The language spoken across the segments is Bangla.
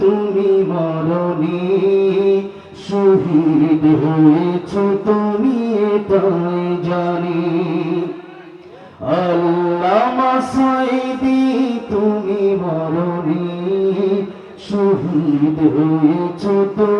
তুমি মরণে শহীদ হয়েছ তুমি এটাই জানি। তুমি মরণে শহীদ হয়েছ তুমি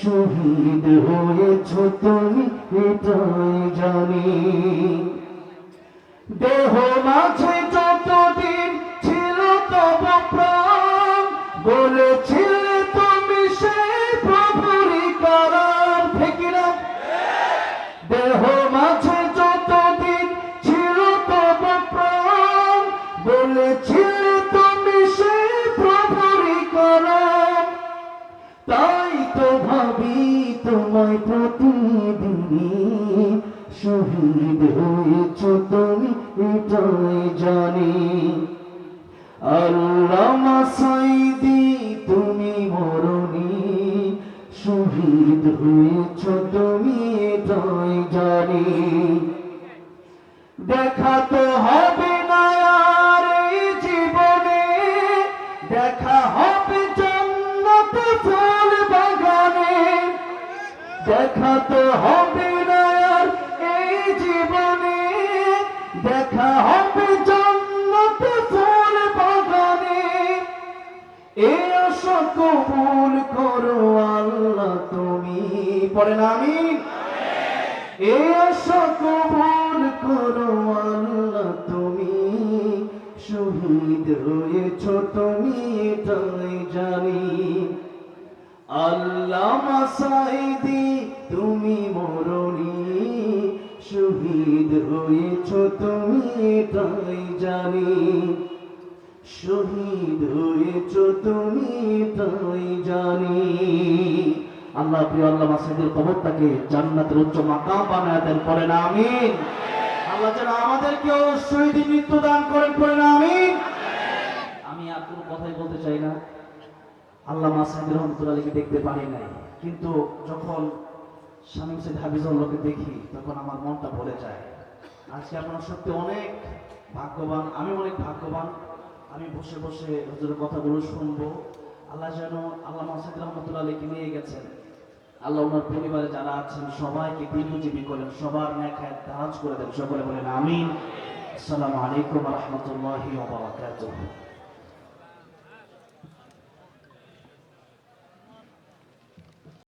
শহীদ হয়েছ তুমি এটাই জানি। দেহ মাঝে যতদিন ছিল তব প্রাণ, বলেছিলে তুমি সেই প্রভুরি কারণ ঠিক না দেহ মাঝে তোমায় প্রতিদিনই শহীদ হয়েছ তুমি, এটাই জানি। আল্লামা সাইদি তুমি মরণি শহীদ হয়েছ তুমি, এটাই জানি। দেখা তো হবে দেখা তো হবে না এই জীবনে। দেখা হবে জন্নত ফুল বাগানে। এ আশা করো আল্লাহ তুমি। পড়েন আমি? এ আশা কবুল করো আল্লাহ তুমি। শহীদ হয়েছ তুমি, এটাই জানি। আল্লাহ মরণি, শহীদ হয়েছ তুমি এটাই জানি। শহীদ হয়েছ তুমি, তাই জানি। আল্লাহ প্রিয় আল্লাহ মাসিদের কবরটাকে জান্নাতের উচ্চ মাকাম বানায় দেন করেন আমিন। আল্লাহ যেন আমাদেরকেও শহীদ মৃত্যু দান করেন করেন আমিন। আমি আর কোনো কথাই বলতে চাই না। আল্লাহ মাসাইদ রহমতুল্লাহ আলীকে দেখতে পারি নাই। কিন্তু যখন শামীম সৈদ হাফিজুল্লাহকে দেখি, তখন আমার মনটা ভরে যায়। আজকে আপনারা সত্যি অনেক ভাগ্যবান, আমি অনেক ভাগ্যবান। আমি বসে বসে হুজুরের কথাগুলো শুনব। আল্লাহ যেন আল্লাহ মাসাইদ রহমতুল্লাহ আলীকে নিয়ে গেছেন। আল্লাহ ওনার পরিবারে যারা আছেন, সবাইকে দীর্ঘজীবী করেন, সবার ন্যাখায় দারাজ করে দেন। সকলে বলেন, আমিন। আসসালামু আলাইকুম রহমতুল্লাহি